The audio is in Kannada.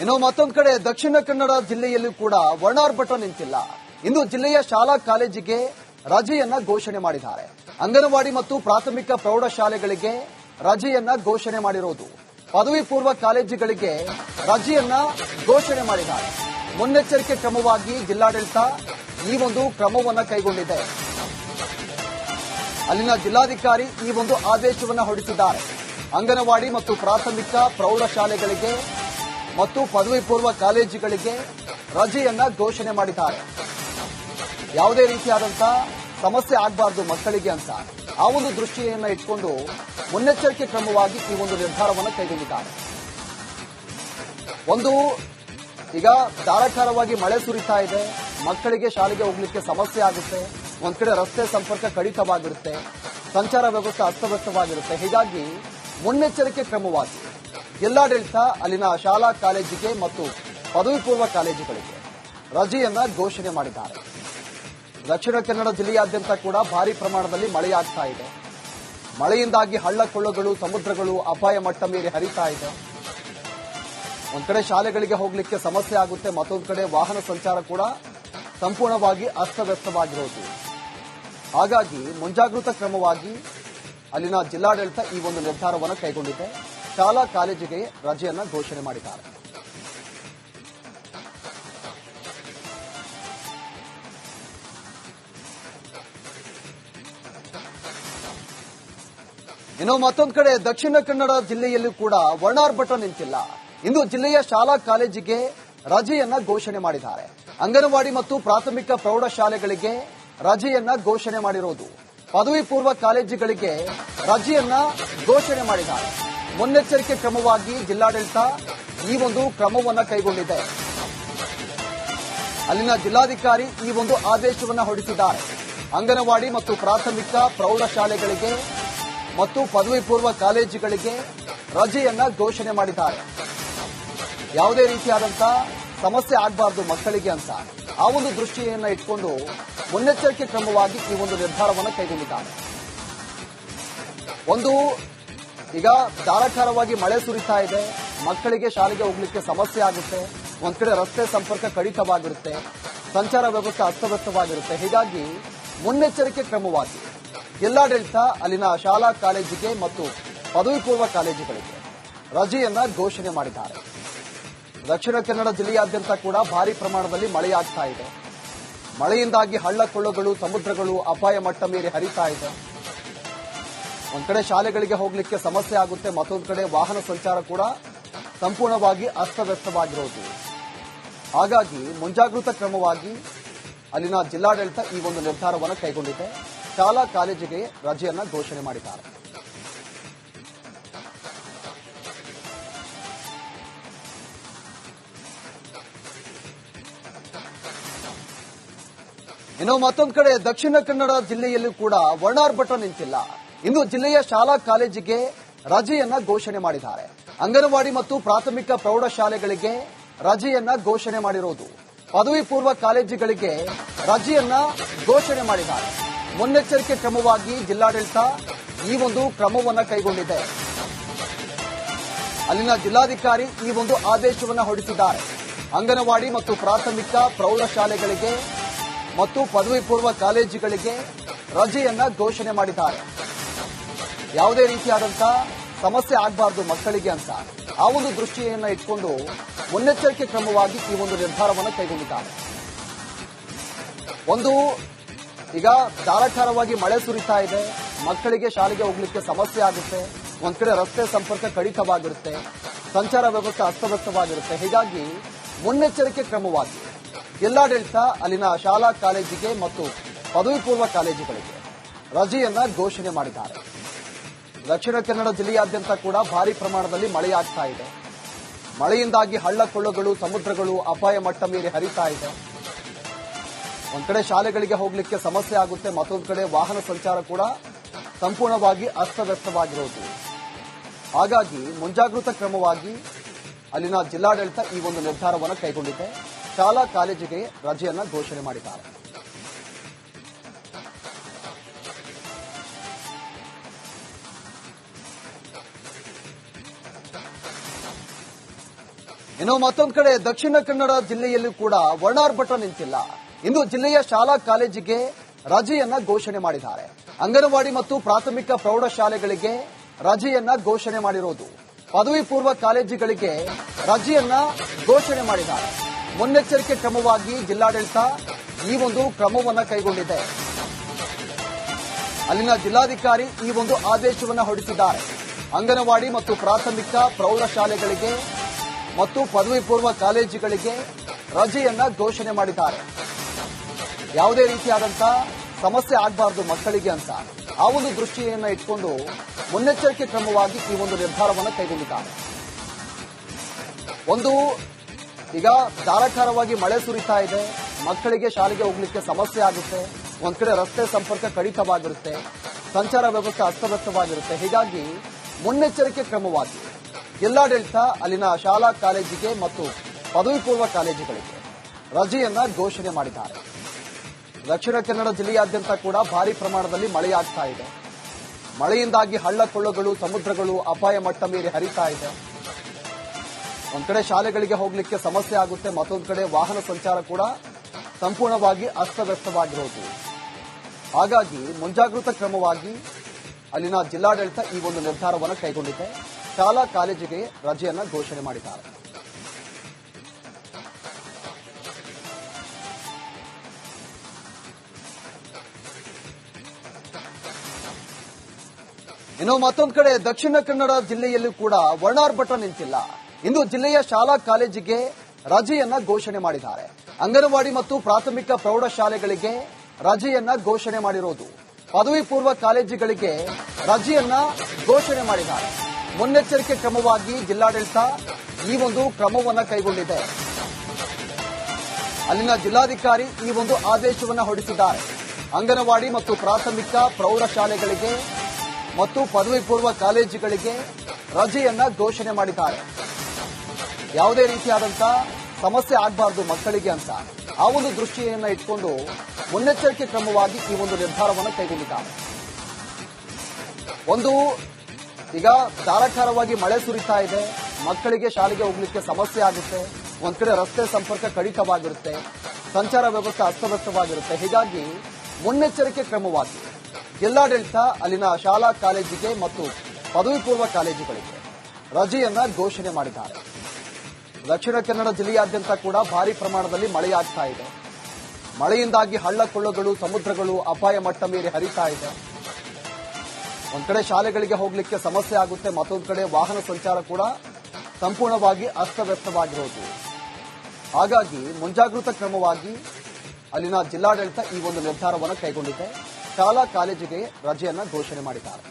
ಇನ್ನು ಮತ್ತೊಂದು ಕಡೆ ದಕ್ಷಿಣ ಕನ್ನಡ ಜಿಲ್ಲೆಯಲ್ಲೂ ಕೂಡ ವರ್ಣಾರ್ಭಟ ನಿಂತಿಲ್ಲ. ಇಂದು ಜಿಲ್ಲೆಯ ಶಾಲಾ ಕಾಲೇಜಿಗೆ ರಜೆಯನ್ನ ಘೋಷಣೆ ಮಾಡಿದ್ದಾರೆ. ಅಂಗನವಾಡಿ ಮತ್ತು ಪ್ರಾಥಮಿಕ ಪ್ರೌಢಶಾಲೆಗಳಿಗೆ ರಜೆಯನ್ನ ಘೋಷಣೆ ಮಾಡಿರೋದು. ಪದವಿ ಪೂರ್ವ ಕಾಲೇಜುಗಳಿಗೆ ರಜೆಯನ್ನ ಘೋಷಣೆ ಮಾಡಿದ್ದಾರೆ. ಮುನ್ನೆಚ್ಚರಿಕೆ ಕ್ರಮವಾಗಿ ಜಿಲ್ಲಾಡಳಿತ ಈ ಒಂದು ಕ್ರಮವನ್ನ ಕೈಗೊಂಡಿದೆ. ಅಲ್ಲಿನ ಜಿಲ್ಲಾಧಿಕಾರಿ ಈ ಒಂದು ಆದೇಶವನ್ನ ಹೊರಡಿಸಿದ್ದಾರೆ. ಅಂಗನವಾಡಿ ಮತ್ತು ಪ್ರಾಥಮಿಕ ಪ್ರೌಢಶಾಲೆಗಳಿಗೆ ಮತ್ತು ಪದವಿ ಪೂರ್ವ ಕಾಲೇಜುಗಳಿಗೆ ರಜೆಯನ್ನ ಘೋಷಣೆ ಮಾಡಿದ್ದಾರೆ. ಯಾವುದೇ ರೀತಿಯಾದಂತಹ ಸಮಸ್ಯೆ ಆಗಬಾರದು ಮಕ್ಕಳಿಗೆ ಅಂತ ಆ ಒಂದು ದೃಷ್ಟಿಯನ್ನ ಇಟ್ಕೊಂಡು ಮುನ್ನೆಚ್ಚರಿಕೆ ಕ್ರಮವಾಗಿ ಈ ಒಂದು ನಿರ್ಧಾರವನ್ನು ಕೈಗೊಂಡಿದ್ದಾರೆ. ಒಂದು, ಈಗ ಧಾರಾಕಾರವಾಗಿ ಮಳೆ ಸುರಿತಾ ಇದೆ, ಮಕ್ಕಳಿಗೆ ಶಾಲೆಗೆ ಹೋಗ್ಲಿಕ್ಕೆ ಸಮಸ್ಯೆ ಆಗುತ್ತೆ, ಒಂದ್ ಕಡೆ ರಸ್ತೆ ಸಂಪರ್ಕ ಕಡಿತವಾಗಿರುತ್ತೆ, ಸಂಚಾರ ವ್ಯವಸ್ಥೆ ಅಸ್ತವ್ಯಸ್ತವಾಗಿರುತ್ತೆ. ಹೀಗಾಗಿ ಮುನ್ನೆಚ್ಚರಿಕೆ ಕ್ರಮವಾಗಿ ಜಿಲ್ಲಾಡಳಿತ ಅಲ್ಲಿನ ಶಾಲಾ ಕಾಲೇಜಿಗೆ ಮತ್ತು ಪದವಿ ಪೂರ್ವ ಕಾಲೇಜುಗಳಿಗೆ ರಜೆಯನ್ನ ಘೋಷಣೆ ಮಾಡಿದ್ದಾರೆ. ದಕ್ಷಿಣ ಕನ್ನಡ ಜಿಲ್ಲೆಯಾದ್ಯಂತ ಕೂಡ ಭಾರಿ ಪ್ರಮಾಣದಲ್ಲಿ ಮಳೆಯಾಗ್ತಾ ಇದೆ. ಮಳೆಯಿಂದಾಗಿ ಹಳ್ಳ ಕೊಳ್ಳಗಳು ಸಮುದ್ರಗಳು ಅಪಾಯ ಮಟ್ಟ ಮೀರಿ ಹರಿತಾ ಇದೆ. ಒಂದ್ ಕಡೆ ಶಾಲೆಗಳಿಗೆ ಹೋಗ್ಲಿಕ್ಕೆ ಸಮಸ್ಯೆ ಆಗುತ್ತೆ, ಮತ್ತೊಂದು ಕಡೆ ವಾಹನ ಸಂಚಾರ ಕೂಡ ಸಂಪೂರ್ಣವಾಗಿ ಅಸ್ತವ್ಯಸ್ತವಾಗಿರೋದು. ಹಾಗಾಗಿ ಮುಂಜಾಗ್ರತಾ ಕ್ರಮವಾಗಿ ಅಲ್ಲಿನ ಜಿಲ್ಲಾಡಳಿತ ಈ ಒಂದು ನಿರ್ಧಾರವನ್ನು ಕೈಗೊಂಡಿದೆ. ಶಾಲಾ ಕಾಲೇಜಿಗೆ ರಜೆಯನ್ನ ಘೋಷಣೆ ಮಾಡಿದ್ದಾರೆ. ಇನ್ನು ಮತ್ತೊಂದು ಕಡೆ ದಕ್ಷಿಣ ಕನ್ನಡ ಜಿಲ್ಲೆಯಲ್ಲೂ ಕೂಡ ವರ್ಣಾರ್ಭಟ ನಿಂತಿಲ್ಲ. ಇಂದು ಜಿಲ್ಲೆಯ ಶಾಲಾ ಕಾಲೇಜಿಗೆ ರಜೆಯನ್ನ ಘೋಷಣೆ ಮಾಡಿದ್ದಾರೆ. ಅಂಗನವಾಡಿ ಮತ್ತು ಪ್ರಾಥಮಿಕ ಪ್ರೌಢಶಾಲೆಗಳಿಗೆ ರಜೆಯನ್ನ ಘೋಷಣೆ ಮಾಡಿರೋದು. ಪದವಿ ಪೂರ್ವ ಕಾಲೇಜುಗಳಿಗೆ ರಜೆಯನ್ನ ಘೋಷಣೆ ಮಾಡಿದ್ದಾರೆ. ಮುನ್ನೆಚ್ಚರಿಕೆ ಕ್ರಮವಾಗಿ ಜಿಲ್ಲಾಡಳಿತ ಈ ಒಂದು ಕ್ರಮವನ್ನು ಕೈಗೊಂಡಿದೆ. ಅಲ್ಲಿನ ಜಿಲ್ಲಾಧಿಕಾರಿ ಈ ಒಂದು ಆದೇಶವನ್ನು ಹೊರಡಿಸಿದ್ದಾರೆ. ಅಂಗನವಾಡಿ ಮತ್ತು ಪ್ರಾಥಮಿಕ ಪ್ರೌಢಶಾಲೆಗಳಿಗೆ ಮತ್ತು ಪದವಿ ಪೂರ್ವ ಕಾಲೇಜುಗಳಿಗೆ ರಜೆಯನ್ನ ಘೋಷಣೆ ಮಾಡಿದ್ದಾರೆ. ಯಾವುದೇ ರೀತಿಯಾದಂತಹ ಸಮಸ್ಯೆ ಆಗಬಾರದು ಮಕ್ಕಳಿಗೆ ಅಂತ. ಆ ಒಂದು ದೃಷ್ಟಿಯನ್ನು ಇಟ್ಕೊಂಡು ಮುನ್ನೆಚ್ಚರಿಕೆ ಕ್ರಮವಾಗಿ ಈ ಒಂದು ನಿರ್ಧಾರವನ್ನು ಕೈಗೊಂಡಿದ್ದಾರೆ. ಒಂದು ಈಗ ಧಾರಾಕಾರವಾಗಿ ಮಳೆ ಸುರಿತಾ ಇದೆ. ಮಕ್ಕಳಿಗೆ ಶಾಲೆಗೆ ಹೋಗ್ಲಿಕ್ಕೆ ಸಮಸ್ಯೆ ಆಗುತ್ತೆ. ಒಂದ್ ಕಡೆ ರಸ್ತೆ ಸಂಪರ್ಕ ಕಡಿತವಾಗಿರುತ್ತೆ. ಸಂಚಾರ ವ್ಯವಸ್ಥೆ ಅಸ್ತವ್ಯಸ್ತವಾಗಿರುತ್ತೆ. ಹೀಗಾಗಿ ಮುನ್ನೆಚ್ಚರಿಕೆ ಕ್ರಮವಾಗಿ ಜಿಲ್ಲಾಡಳಿತ ಅಲ್ಲಿನ ಶಾಲಾ ಕಾಲೇಜಿಗೆ ಮತ್ತು ಪದವಿ ಪೂರ್ವ ಕಾಲೇಜುಗಳಿಗೆ ರಜೆಯನ್ನ ಘೋಷಣೆ ಮಾಡಿದ್ದಾರೆ. ದಕ್ಷಿಣ ಕನ್ನಡ ಜಿಲ್ಲೆಯಾದ್ಯಂತ ಕೂಡ ಭಾರಿ ಪ್ರಮಾಣದಲ್ಲಿ ಮಳೆಯಾಗ್ತಾ ಇದೆ. ಮಳೆಯಿಂದಾಗಿ ಹಳ್ಳ ಕೊಳ್ಳಗಳು ಸಮುದ್ರಗಳು ಅಪಾಯ ಮಟ್ಟ ಮೀರಿ ಹರಿತಾ ಇದೆ. ಒಂದ್ ಕಡೆ ಶಾಲೆಗಳಿಗೆ ಹೋಗ್ಲಿಕ್ಕೆ ಸಮಸ್ಯೆ ಆಗುತ್ತೆ, ಮತ್ತೊಂದು ಕಡೆ ವಾಹನ ಸಂಚಾರ ಕೂಡ ಸಂಪೂರ್ಣವಾಗಿ ಅಸ್ತವ್ಯಸ್ತವಾಗಿರೋದು. ಹಾಗಾಗಿ ಮುಂಜಾಗೃತ ಕ್ರಮವಾಗಿ ಅಲ್ಲಿನ ಜಿಲ್ಲಾಡಳಿತ ಈ ಒಂದು ನಿರ್ಧಾರವನ್ನು ಕೈಗೊಂಡಿದೆ. ಶಾಲಾ ಕಾಲೇಜಿಗೆ ರಜೆಯನ್ನ ಘೋಷಣೆ ಮಾಡಿದ್ದಾರೆ. ಇನ್ನು ಮತ್ತೊಂದು ಕಡೆ ದಕ್ಷಿಣ ಕನ್ನಡ ಜಿಲ್ಲೆಯಲ್ಲೂ ಕೂಡ ವರ್ಣಾರ್ಭಟ ನಿಂತಿಲ್ಲ. ಇಂದು ಜಿಲ್ಲೆಯ ಶಾಲಾ ಕಾಲೇಜಿಗೆ ರಜೆಯನ್ನ ಘೋಷಣೆ ಮಾಡಿದ್ದಾರೆ. ಅಂಗನವಾಡಿ ಮತ್ತು ಪ್ರಾಥಮಿಕ ಪ್ರೌಢಶಾಲೆಗಳಿಗೆ ರಜೆಯನ್ನ ಘೋಷಣೆ ಮಾಡಿರೋದು. ಪದವಿ ಪೂರ್ವ ಕಾಲೇಜುಗಳಿಗೆ ರಜೆಯನ್ನ ಘೋಷಣೆ ಮಾಡಿದ್ದಾರೆ. ಮುನ್ನೆಚ್ಚರಿಕೆ ಕ್ರಮವಾಗಿ ಜಿಲ್ಲಾಡಳಿತ ಈ ಒಂದು ಕ್ರಮವನ್ನ ಕೈಗೊಂಡಿದೆ. ಅಲ್ಲಿನ ಜಿಲ್ಲಾಧಿಕಾರಿ ಈ ಒಂದು ಆದೇಶವನ್ನ ಹೊರಡಿಸಿದ್ದಾರೆ. ಅಂಗನವಾಡಿ ಮತ್ತು ಪ್ರಾಥಮಿಕ ಪ್ರೌಢಶಾಲೆಗಳಿಗೆ ಮತ್ತು ಪದವಿ ಪೂರ್ವ ಕಾಲೇಜುಗಳಿಗೆ ರಜೆಯನ್ನ ಘೋಷಣೆ ಮಾಡಿದ್ದಾರೆ. ಯಾವುದೇ ರೀತಿಯಾದಂತಹ ಸಮಸ್ಯೆ ಆಗಬಾರದು ಮಕ್ಕಳಿಗೆ ಅಂತ ಆ ಒಂದು ದೃಷ್ಟಿಯನ್ನು ಇಟ್ಕೊಂಡು ಮುನ್ನೆಚ್ಚರಿಕೆ ಕ್ರಮವಾಗಿ ಈ ಒಂದು ನಿರ್ಧಾರವನ್ನು ಕೈಗೊಂಡಿದ್ದಾರೆ. ಒಂದು, ಈಗ ಧಾರಾಕಾರವಾಗಿ ಮಳೆ ಸುರಿತಾ ಇದೆ, ಮಕ್ಕಳಿಗೆ ಶಾಲೆಗೆ ಹೋಗ್ಲಿಕ್ಕೆ ಸಮಸ್ಯೆ ಆಗುತ್ತೆ, ಒಂದ್ ಕಡೆ ರಸ್ತೆ ಸಂಪರ್ಕ ಕಡಿತವಾಗಿರುತ್ತೆ, ಸಂಚಾರ ವ್ಯವಸ್ಥೆ ಅಸ್ತವ್ಯಸ್ತವಾಗಿರುತ್ತೆ. ಹೀಗಾಗಿ ಮುನ್ನೆಚ್ಚರಿಕೆ ಕ್ರಮವಾಗಿ ಜಿಲ್ಲಾಡಳಿತ ಅಲ್ಲಿನ ಶಾಲಾ ಕಾಲೇಜಿಗೆ ಮತ್ತು ಪದವಿ ಪೂರ್ವ ಕಾಲೇಜುಗಳಿಗೆ ರಜೆಯನ್ನ ಘೋಷಣೆ ಮಾಡಿದ್ದಾರೆ. ದಕ್ಷಿಣ ಕನ್ನಡ ಜಿಲ್ಲೆಯಾದ್ಯಂತ ಕೂಡ ಭಾರಿ ಪ್ರಮಾಣದಲ್ಲಿ ಮಳೆಯಾಗ್ತಾ ಇದೆ. ಮಳೆಯಿಂದಾಗಿ ಹಳ್ಳ ಕೊಳ್ಳಗಳು ಸಮುದ್ರಗಳು ಅಪಾಯ ಮಟ್ಟ ಮೀರಿ ಹರಿತಾ ಇದೆ. ಒಂದ್ ಕಡೆ ಶಾಲೆಗಳಿಗೆ ಹೋಗ್ಲಿಕ್ಕೆ ಸಮಸ್ಯೆ ಆಗುತ್ತೆ, ಮತ್ತೊಂದು ಕಡೆ ವಾಹನ ಸಂಚಾರ ಕೂಡ ಸಂಪೂರ್ಣವಾಗಿ ಅಸ್ತವ್ಯಸ್ತವಾಗಿರೋದು. ಹಾಗಾಗಿ ಮುಂಜಾಗೃತ ಕ್ರಮವಾಗಿ ಅಲ್ಲಿನ ಜಿಲ್ಲಾಡಳಿತ ಈ ಒಂದು ನಿರ್ಧಾರವನ್ನು ಕೈಗೊಂಡಿದೆ. ಶಾಲಾ ಕಾಲೇಜಿಗೆ ರಜೆಯನ್ನು ಘೋಷಣೆ ಮಾಡಿದ್ದಾರೆ. ಇನ್ನು ಮತ್ತೊಂದು ಕಡೆ ದಕ್ಷಿಣ ಕನ್ನಡ ಜಿಲ್ಲೆಯಲ್ಲೂ ಕೂಡ ವರ್ಣಾರ್ಭಟ ನಿಂತಿಲ್ಲ. ಇಂದು ಜಿಲ್ಲೆಯ ಶಾಲಾ ಕಾಲೇಜಿಗೆ ರಜೆಯನ್ನ ಘೋಷಣೆ ಮಾಡಿದ್ದಾರೆ. ಅಂಗನವಾಡಿ ಮತ್ತು ಪ್ರಾಥಮಿಕ ಪ್ರೌಢಶಾಲೆಗಳಿಗೆ ರಜೆಯನ್ನ ಘೋಷಣೆ ಮಾಡಿರೋದು. ಪದವಿ ಪೂರ್ವ ಕಾಲೇಜುಗಳಿಗೆ ರಜೆಯನ್ನ ಘೋಷಣೆ ಮಾಡಿದ್ದಾರೆ. ಮುನ್ನೆಚ್ಚರಿಕೆ ಕ್ರಮವಾಗಿ ಜಿಲ್ಲಾಡಳಿತ ಈ ಒಂದು ಕ್ರಮವನ್ನ ಕೈಗೊಂಡಿದೆ. ಅಲ್ಲಿನ ಜಿಲ್ಲಾಧಿಕಾರಿ ಈ ಒಂದು ಆದೇಶವನ್ನು ಹೊರಡಿಸಿದ್ದಾರೆ. ಅಂಗನವಾಡಿ ಮತ್ತು ಪ್ರಾಥಮಿಕ ಪ್ರೌಢಶಾಲೆಗಳಿಗೆ ಮತ್ತು ಪದವಿ ಪೂರ್ವ ಕಾಲೇಜುಗಳಿಗೆ ರಜೆಯನ್ನ ಘೋಷಣೆ ಮಾಡಿದ್ದಾರೆ. ಯಾವುದೇ ರೀತಿಯಾದಂತಹ ಸಮಸ್ಯೆ ಆಗಬಾರದು ಮಕ್ಕಳಿಗೆ ಅಂತ ಆ ಒಂದು ದೃಷ್ಟಿಯನ್ನ ಇಟ್ಕೊಂಡು ಮುನ್ನೆಚ್ಚರಿಕೆ ಕ್ರಮವಾಗಿ ಈ ಒಂದು ನಿರ್ಧಾರವನ್ನು ಕೈಗೊಂಡಿದ್ದಾರೆ. ಒಂದು, ಈಗ ಧಾರಾಕಾರವಾಗಿ ಮಳೆ ಸುರಿತಾ ಇದೆ, ಮಕ್ಕಳಿಗೆ ಶಾಲೆಗೆ ಹೋಗ್ಲಿಕ್ಕೆ ಸಮಸ್ಯೆ ಆಗುತ್ತೆ, ಒಂದ್ ಕಡೆ ರಸ್ತೆ ಸಂಪರ್ಕ ಕಡಿತವಾಗಿರುತ್ತೆ, ಸಂಚಾರ ವ್ಯವಸ್ಥೆ ಅಸ್ತವ್ಯಸ್ತವಾಗಿರುತ್ತೆ. ಹೀಗಾಗಿ ಮುನ್ನೆಚ್ಚರಿಕೆ ಕ್ರಮವಾಗಿ ಜಿಲ್ಲಾಡಳಿತ ಅಲ್ಲಿನ ಶಾಲಾ ಕಾಲೇಜಿಗೆ ಮತ್ತು ಪದವಿ ಪೂರ್ವ ಕಾಲೇಜುಗಳಿಗೆ ರಜೆಯನ್ನ ಘೋಷಣೆ ಮಾಡಿದ್ದಾರೆ. ದಕ್ಷಿಣ ಕನ್ನಡ ಜಿಲ್ಲೆಯಾದ್ಯಂತ ಕೂಡ ಭಾರಿ ಪ್ರಮಾಣದಲ್ಲಿ ಮಳೆಯಾಗ್ತಾ ಇದೆ. ಮಳೆಯಿಂದಾಗಿ ಹಳ್ಳ ಕೊಳ್ಳಗಳು ಸಮುದ್ರಗಳು ಅಪಾಯ ಮಟ್ಟ ಮೀರಿ ಹರಿತಾ ಇದೆ. ಒಂದ್ ಕಡೆ ಶಾಲೆಗಳಿಗೆ ಹೋಗ್ಲಿಕ್ಕೆ ಸಮಸ್ಯೆ ಆಗುತ್ತೆ, ಮತ್ತೊಂದು ಕಡೆ ವಾಹನ ಸಂಚಾರ ಕೂಡ ಸಂಪೂರ್ಣವಾಗಿ ಅಸ್ತವ್ಯಸ್ತವಾಗಿರೋದು. ಹಾಗಾಗಿ ಮುಂಜಾಗ್ರತಾ ಕ್ರಮವಾಗಿ ಅಲ್ಲಿನ ಜಿಲ್ಲಾಡಳಿತ ಈ ಒಂದು ನಿರ್ಧಾರವನ್ನು ಕೈಗೊಂಡಿದೆ. ಶಾಲಾ ಕಾಲೇಜಿಗೆ ರಜೆಯನ್ನ ಘೋಷಣೆ ಮಾಡಿದ್ದಾರೆ. ಇನ್ನು ಮತ್ತೊಂದು ಕಡೆ ದಕ್ಷಿಣ ಕನ್ನಡ ಜಿಲ್ಲೆಯಲ್ಲೂ ಕೂಡ ವರ್ಣಾರ್ಭಟ ನಿಂತಿಲ್ಲ. ಇಂದು ಜಿಲ್ಲೆಯ ಶಾಲಾ ಕಾಲೇಜಿಗೆ ರಜೆಯನ್ನ ಘೋಷಣೆ ಮಾಡಿದ್ದಾರೆ. ಅಂಗನವಾಡಿ ಮತ್ತು ಪ್ರಾಥಮಿಕ ಪ್ರೌಢಶಾಲೆಗಳಿಗೆ ರಜೆಯನ್ನ ಘೋಷಣೆ ಮಾಡಿರೋದು. ಪದವಿ ಪೂರ್ವ ಕಾಲೇಜುಗಳಿಗೆ ರಜೆಯನ್ನ ಘೋಷಣೆ ಮಾಡಿದ್ದಾರೆ. ಮುನ್ನೆಚ್ಚರಿಕೆ ಕ್ರಮವಾಗಿ ಜಿಲ್ಲಾಡಳಿತ ಈ ಒಂದು ಕ್ರಮವನ್ನು ಕೈಗೊಂಡಿದೆ. ಅಲ್ಲಿನ ಜಿಲ್ಲಾಧಿಕಾರಿ ಈ ಒಂದು ಆದೇಶವನ್ನು ಹೊರಡಿಸಿದ್ದಾರೆ. ಅಂಗನವಾಡಿ ಮತ್ತು ಪ್ರಾಥಮಿಕ ಪ್ರೌಢಶಾಲೆಗಳಿಗೆ ಮತ್ತು ಪದವಿ ಪೂರ್ವ ಕಾಲೇಜುಗಳಿಗೆ ರಜೆಯನ್ನ ಘೋಷಣೆ ಮಾಡಿದ್ದಾರೆ. ಯಾವುದೇ ರೀತಿಯಾದಂತಹ ಸಮಸ್ಯೆ ಆಗಬಾರದು ಮಕ್ಕಳಿಗೆ ಅಂತ. ಆ ಒಂದು ದೃಷ್ಟಿಯನ್ನ ಇಟ್ಕೊಂಡು ಮುನ್ನೆಚ್ಚರಿಕೆ ಕ್ರಮವಾಗಿ ಈ ಒಂದು ನಿರ್ಧಾರವನ್ನು ಕೈಗೊಂಡಿದ್ದಾರೆ. ಒಂದು ಈಗ ಧಾರಾಕಾರವಾಗಿ ಮಳೆ ಸುರಿತಾ ಇದೆ. ಮಕ್ಕಳಿಗೆ ಶಾಲೆಗೆ ಹೋಗ್ಲಿಕ್ಕೆ ಸಮಸ್ಯೆ ಆಗುತ್ತೆ. ಒಂದ್ ಕಡೆ ರಸ್ತೆ ಸಂಪರ್ಕ ಕಡಿತವಾಗಿರುತ್ತೆ. ಸಂಚಾರ ವ್ಯವಸ್ಥೆ ಅಸ್ತವ್ಯಸ್ತವಾಗಿರುತ್ತೆ. ಹೀಗಾಗಿ ಮುನ್ನೆಚ್ಚರಿಕೆ ಕ್ರಮವಾಗಿ ಜಿಲ್ಲಾಡಳಿತ ಅಲ್ಲಿನ ಶಾಲಾ ಕಾಲೇಜಿಗೆ ಮತ್ತು ಪದವಿ ಪೂರ್ವ ಕಾಲೇಜುಗಳಿಗೆ ರಜೆಯನ್ನ ಘೋಷಣೆ ಮಾಡಿದ್ದಾರೆ. ದಕ್ಷಿಣ ಕನ್ನಡ ಜಿಲ್ಲೆಯಾದ್ಯಂತ ಕೂಡ ಭಾರಿ ಪ್ರಮಾಣದಲ್ಲಿ ಮಳೆಯಾಗ್ತಾ ಇದೆ. ಮಳೆಯಿಂದಾಗಿ ಹಳ್ಳ ಕೊಳ್ಳಗಳು ಸಮುದ್ರಗಳು ಅಪಾಯ ಮಟ್ಟ ಮೀರಿ ಹರಿತಾ ಇದೆ. ಒಂದ್ ಕಡೆ ಶಾಲೆಗಳಿಗೆ ಹೋಗ್ಲಿಕ್ಕೆ ಸಮಸ್ಯೆ ಆಗುತ್ತೆ, ಮತ್ತೊಂದು ಕಡೆ ವಾಹನ ಸಂಚಾರ ಕೂಡ ಸಂಪೂರ್ಣವಾಗಿ ಅಸ್ತವ್ಯಸ್ತವಾಗಿರೋದು. ಹಾಗಾಗಿ ಮುಂಜಾಗೃತ ಕ್ರಮವಾಗಿ ಅಲ್ಲಿನ ಜಿಲ್ಲಾಡಳಿತ ಈ ಒಂದು ನಿರ್ಧಾರವನ್ನು ಕೈಗೊಂಡಿದೆ. ಶಾಲಾ ಕಾಲೇಜಿಗೆ ರಜೆಯನ್ನು ಘೋಷಣೆ ಮಾಡಿದ್ದಾರೆ.